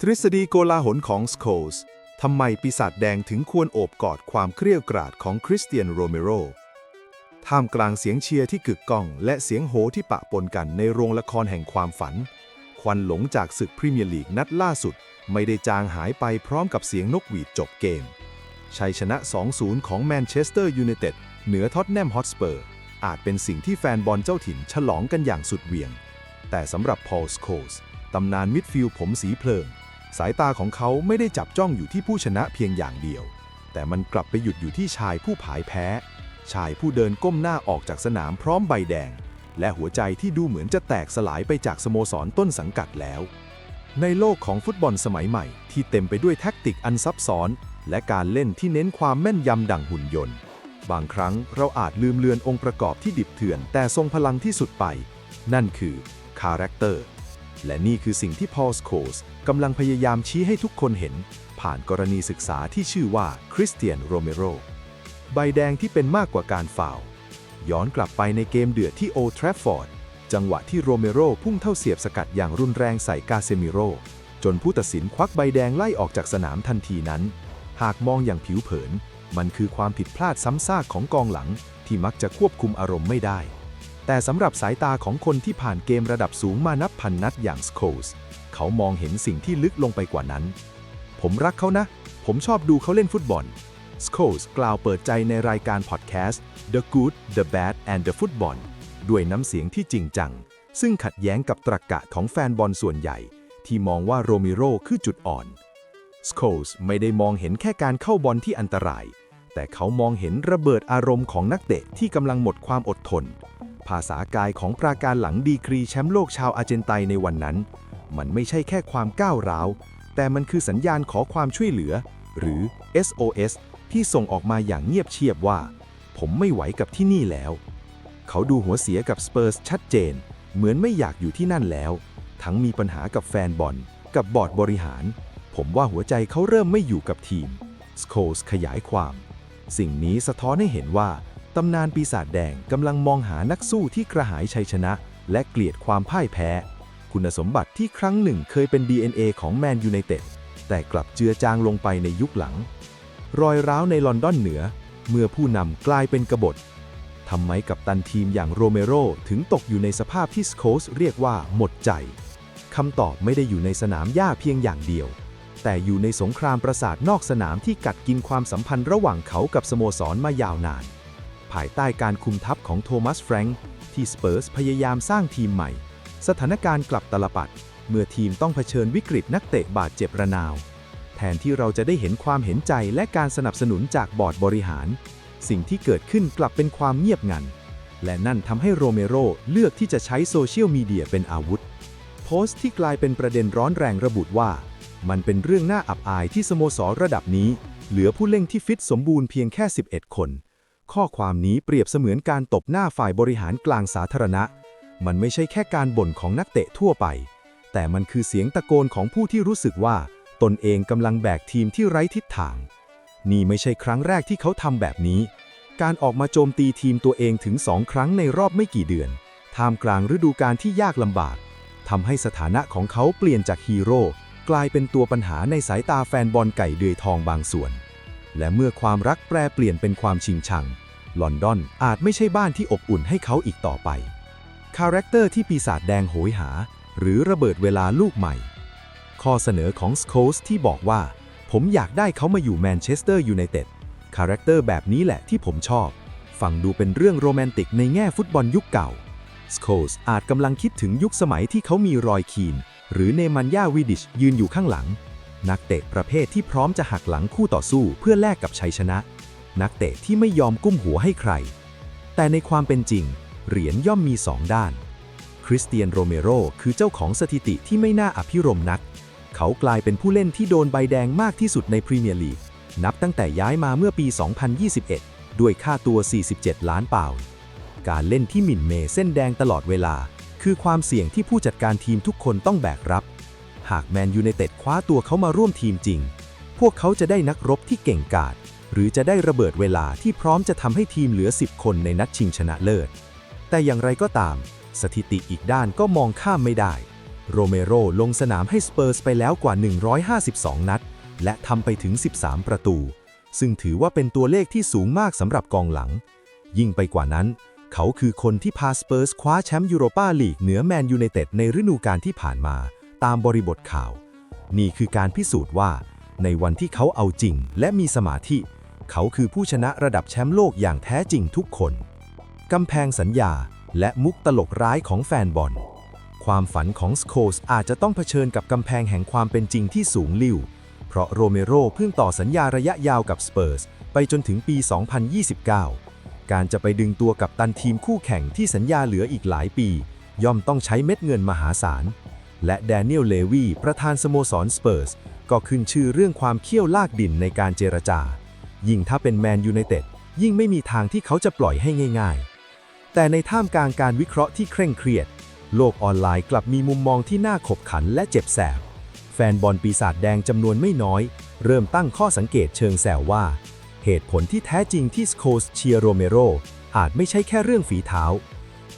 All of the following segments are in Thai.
ทฤษฎีโกลาหลของสโคลส์ทำไมปีศาจแดงถึงควรโอบกอดความเครียดกราดของคริสเตียนโรเมโร ท่ามกลางเสียงเชียร์ที่กึกก้อง และเสียงโหที่ปะปนกันในโรงละครแห่งความฝัน ควันหลงจากศึกพรีเมียร์ลีกนัดล่าสุด ไม่ได้จางหายไปพร้อมกับเสียงนกหวีดจบเกม ชัยชนะ 2-0 ของแมนเชสเตอร์ยูไนเต็ดเหนือท็อตแนมฮอตสเปอร์ อาจเป็นสิ่งที่แฟนบอลเจ้าถิ่นฉลองกันอย่างสุดเหวี่ยง แต่สำหรับพอลสโคลส์ตำนานมิดฟิลด์ผมสีเพลิง สายตาของเขาไม่ได้จับจ้องอยู่ที่ผู้ชนะเพียงอย่างเดียว แต่มันกลับไปหยุดอยู่ที่ชายผู้ผายแพ้ ชายผู้เดินก้มหน้าออกจากสนามพร้อมใบแดง และหัวใจที่ดูเหมือนจะแตกสลายไปจากสโมสรต้นสังกัดแล้ว ในโลกของฟุตบอลสมัยใหม่ ที่เต็มไปด้วยแท็กติกอันซับซ้อน และการเล่นที่เน้นความแม่นยำดั่งหุ่นยนต์ บางครั้งเราอาจลืมเลือนองค์ประกอบที่ดิบเถื่อน แต่ทรงพลังที่สุดไป นั่นคือคาแรคเตอร์ และนี่คือสิ่งที่พอลสโคสกำลังพยายามชี้ให้ทุกคนเห็น ผ่านกรณีศึกษาที่ชื่อว่าคริสเตียนโรเมโรใบแดงที่เป็นมากกว่าการฟาวย้อนกลับไปในเกมเดือดที่โอทราฟฟอร์ด จังหวะที่โรเมโรพุ่งเท่าเสียบสกัดอย่างรุนแรงใส่กาเซมิโร จนผู้ตัดสินควักใบแดงไล่ออกจากสนามทันทีนั้น หากมองอย่างผิวเผิน มันคือความผิดพลาดซ้ำซากของกองหลังที่มักจะควบคุมอารมณ์ไม่ได้ แต่สำหรับสายตาของคนที่ผ่านเกมระดับสูงมานับพันนัดอย่างสโคลส์เขามองเห็นสิ่งที่ลึกลงไปกว่านั้น ผมรักเขานะ ผมชอบดูเขาเล่นฟุตบอลสโคลส์กล่าวเปิดใจในรายการพอดแคสต์ The Good, The Bad and The Football ด้วยน้ำเสียงที่จริงจัง ซึ่งขัดแย้งกับตรรกะของแฟนบอลส่วนใหญ่ ที่มองว่าโรมิโรคือจุดอ่อนสโคลส์ไม่ได้มองเห็นแค่การเข้าบอลที่อันตราย แต่เขามองเห็นระเบิดอารมณ์ของนักเตะที่กำลังหมดความอดทน ภาษากายของปราการหลังดีกรีแชมป์โลกชาวอาร์เจนไตในวันนั้น มันไม่ใช่แค่ความก้าวร้าว แต่มันคือสัญญาณขอความช่วยเหลือ หรือ SOS ที่ส่งออกมาอย่างเงียบเชียบว่า ผมไม่ไหวกับที่นี่แล้ว เขาดูหัวเสียกับสเปอร์สชัดเจน เหมือนไม่อยากอยู่ที่นั่นแล้ว ทั้งมีปัญหากับแฟนบอล กับบอร์ดบริหาร ผมว่าหัวใจเขาเริ่มไม่อยู่กับทีมสโคลส์ขยายความ สิ่งนี้สะท้อนให้เห็นว่า ตำนานปีศาจแดงกำลังมองหานักสู้ที่กระหายชัยชนะ และเกลียดความพ่ายแพ้ คุณสมบัติที่ครั้งหนึ่งเคยเป็น DNA ของแมนยูไนเต็ดแต่กลับเจือจางลงไปในยุคหลัง รอยร้าวในลอนดอนเหนือ เมื่อผู้นำกลายเป็นกบฏทำไมกับตันทีมอย่างโรเมโรถึงตกอยู่ในสภาพที่สโคสเรียกว่าหมดใจคำตอบไม่ได้อยู่ในสนามหญ้าเพียงอย่างเดียว แต่อยู่ในสงครามประสาทนอกสนามที่กัดกินความสัมพันธ์ระหว่างเขากับสโมสรมายาวนาน ภายใต้การคุมทัพของโทมัสแฟรงค์ที่สเปอร์สพยายามสร้างทีมใหม่ สถานการณ์กลับตลปัด เมื่อทีมต้องเผชิญวิกฤตนักเตะบาดเจ็บระนาว แทนที่เราจะได้เห็นความเห็นใจและการสนับสนุนจากบอร์ดบริหาร สิ่งที่เกิดขึ้นกลับเป็นความเงียบงัน และนั่นทำให้โรเมโรเลือกที่จะใช้โซเชียลมีเดียเป็นอาวุธ โพสต์ที่กลายเป็นประเด็นร้อนแรงระบุว่า มันเป็นเรื่องน่าอับอายที่สโมสรระดับนี้ เหลือผู้เล่นที่ฟิตสมบูรณ์เพียงแค่ 11 คน ข้อความนี้เปรียบเสมือนการตบหน้าฝ่ายบริหารกลางสาธารณะ มันไม่ใช่แค่การบ่นของนักเตะทั่วไป แต่มันคือเสียงตะโกนของผู้ที่รู้สึกว่า ตนเองกำลังแบกทีมที่ไร้ทิศทาง นี่ไม่ใช่ครั้งแรกที่เขาทำแบบนี้ การออกมาโจมตีทีมตัวเองถึงสองครั้งในรอบไม่กี่เดือน ท่ามกลางฤดูกาลที่ยากลำบากทำให้สถานะของเขาเปลี่ยนจากฮีโร่กลายเป็นตัวปัญหาในสายตาแฟนบอลไก่เดือยทองบางส่วน และเมื่อความรักแปรเปลี่ยนเป็นความชิงชัง ลอนดอนอาจไม่ใช่บ้านที่อบอุ่นให้เขาอีกต่อไป คาแรคเตอร์ที่ปีศาจแดงโหยหา หรือระเบิดเวลาลูกใหม่ ข้อเสนอของสโคสที่บอกว่า ผมอยากได้เขามาอยู่แมนเชสเตอร์ยูไนเต็ด คาแรคเตอร์แบบนี้แหละที่ผมชอบ ฟังดูเป็นเรื่องโรแมนติกในแง่ฟุตบอลยุคเก่าสโคสอาจกำลังคิดถึงยุคสมัยที่เขามีรอยคีน หรือเนมันยาวิดิชยืนอยู่ข้างหลัง นักเตะประเภทที่พร้อมจะหักหลังคู่ต่อสู้เพื่อแลกกับชัยชนะ นักเตะที่ไม่ยอมกุ้มหัวให้ใคร แต่ในความเป็นจริง เหรียญย่อมมีสองด้าน คริสเตียนโรเมโรคือเจ้าของสถิติที่ไม่น่าอภิรมนัก เขากลายเป็นผู้เล่นที่โดนใบแดงมากที่สุดในพรีเมียร์ลีกนับตั้งแต่ย้ายมาเมื่อปี 2021 ด้วยค่าตัว 47 ล้านปาวน์การเล่นที่หมิ่นเมย์เส้นแดงตลอดเวลา คือความเสี่ยงที่ผู้จัดการทีมทุกคนต้องแบกรับ หากแมนยูไนเต็ดคว้าตัวเขามาร่วมทีมจริง พวกเขาจะได้นักรบที่เก่งกาจหรือจะได้ระเบิดเวลาที่พร้อมจะทำให้ทีมเหลือ 10 คนในนัดชิงชนะเลิศ แต่อย่างไรก็ตาม สถิติอีกด้านก็มองข้ามไม่ได้ โรเมโรลงสนามให้สเปอร์สไปแล้วกว่า 152 นัด และทำไปถึง 13 ประตู ซึ่งถือว่าเป็นตัวเลขที่สูงมากสำหรับกองหลัง ยิ่งไปกว่านั้น เขาคือคนที่พาสเปอร์สคว้าแชมป์ยูโรปาลีกเหนือแมนยูไนเต็ดในฤดูกาลที่ผ่านมา ตามบริบทข่าว นี่คือการพิสูจน์ว่า ในวันที่เขาเอาจริง และมีสมาธิ เขาคือผู้ชนะระดับแชมป์โลกอย่างแท้จริงทุกคนกำแพงสัญญาและมุกตลกร้ายของแฟนบอล ความฝันของสโคสอาจจะต้องเผชิญกับกำแพงแห่งความเป็นจริงที่สูงลิ่ว เพราะโรเมโรเพิ่งต่อสัญญาระยะยาวกับสเปอร์สไปจนถึงปี 2029 การจะไปดึงตัวกับตันทีมคู่แข่งที่สัญญาเหลืออีกหลายปี ย่อมต้องใช้เม็ดเงินมหาศาล และแดเนียลเลวีประธานสโมสรสเปอร์สก็ขึ้นชื่อเรื่องความเขี้ยวลากดินในการเจรจา ยิ่งถ้าเป็นแมนยูไนเต็ดยิ่งไม่มีทางที่เขาจะปล่อยให้ง่ายๆ แต่ในท่ามกลางการวิเคราะห์ที่เคร่งเครียด โลกออนไลน์กลับมีมุมมองที่น่าขบขันและเจ็บแสบ แฟนบอลปีศาจแดงจำนวนไม่น้อย เริ่มตั้งข้อสังเกตเชิงแซวว่า เหตุผลที่แท้จริงที่สโคสเชียโรเมโรอาจไม่ใช่แค่เรื่องฝีเท้า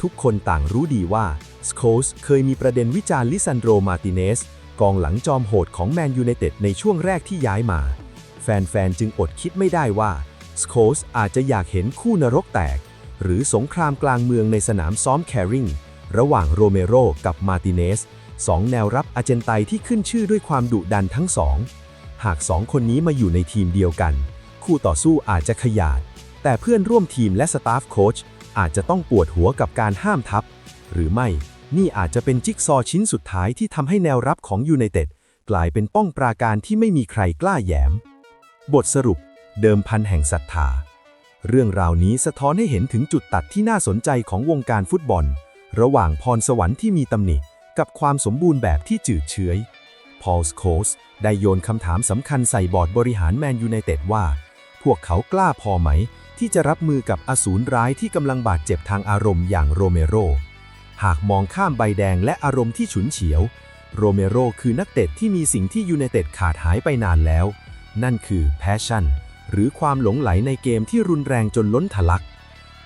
ทุกคนต่างรู้ดีว่า สโคสเคยมีประเด็นวิจารณ์ลิซันโดมาติเนส กองหลังจอมโหดของแมนยูไนเต็ดในช่วงแรกที่ย้ายมา แฟนๆ จึงอดคิดไม่ได้ว่าสโคสอาจจะอยากเห็นคู่นรกแตก หรือสงครามกลางเมืองในสนามซ้อมแคริงระหว่างโรเมโรกับมาติเนสสองแนวรับอาเจนไตที่ขึ้นชื่อด้วยความดุดันทั้งสอง หากสองคนนี้มาอยู่ในทีมเดียวกัน คู่ต่อสู้อาจจะขยาด แต่เพื่อนร่วมทีมและสตาฟโค้ชอาจจะต้องปวดหัวกับการห้ามทับ หรือไม่ นี่อาจจะเป็นจิ๊กซอว์ชิ้นสุดท้ายที่ทำให้แนวรับของยูไนเต็ดกลายเป็นป้องปราการที่ไม่มีใครกล้าแยม บทสรุป เดิมพันแห่งศรัทธา เรื่องราวนี้สะท้อนให้เห็นถึงจุดตัดที่น่าสนใจของวงการฟุตบอล ระหว่างพรสวรรค์ที่มีตำหนิ กับความสมบูรณ์แบบที่จืดเฉยพอลสโคสได้โยนคำถามสำคัญใส่บอร์ดบริหารแมนยูไนเต็ดว่า พวกเขากล้าพอไหม ที่จะรับมือกับอสูรร้ายที่กำลังบาดเจ็บทางอารมณ์อย่างโรเมโร หากมองข้ามใบแดงและอารมณ์ที่ฉุนเฉียว โรเมโรคือนักเตะที่มีสิ่งที่ยูไนเต็ดขาดหายไปนานแล้ว นั่นคือ passion หรือความหลงไหลในเกมที่รุนแรงจนล้นทะลัก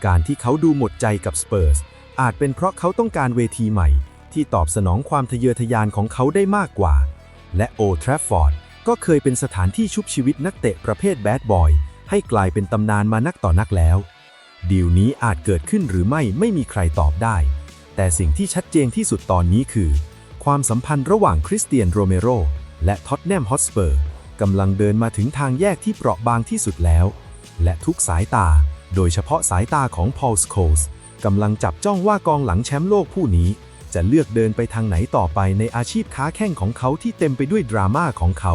การที่เขาดูหมดใจกับสเปอร์สอาจเป็นเพราะเขาต้องการเวทีใหม่ ที่ตอบสนองความทะเยอทะยานของเขาได้มากกว่า และโอทราฟฟอร์ดก็เคยเป็นสถานที่ชุบชีวิตนักเตะประเภทแบดบอยให้กลายเป็นตำนานมานักต่อนักแล้ว ดีลนี้อาจเกิดขึ้นหรือไม่ไม่มีใครตอบได้ แต่สิ่งที่ชัดเจนที่สุดตอนนี้คือ ความสัมพันธ์ระหว่างคริสเตียนโรเมโรและท็อตแนมฮอตสเปอร์กำลังเดินมาถึงทางแยกที่เปราะบางที่สุดแล้ว และทุกสายตา โดยเฉพาะสายตาของพอลสโคสกำลังจับจ้องว่ากองหลังแชมป์โลกผู้นี้ จะเลือกเดินไปทางไหนต่อไปในอาชีพค้าแข่งของเขาที่เต็มไปด้วยดราม่าของเขา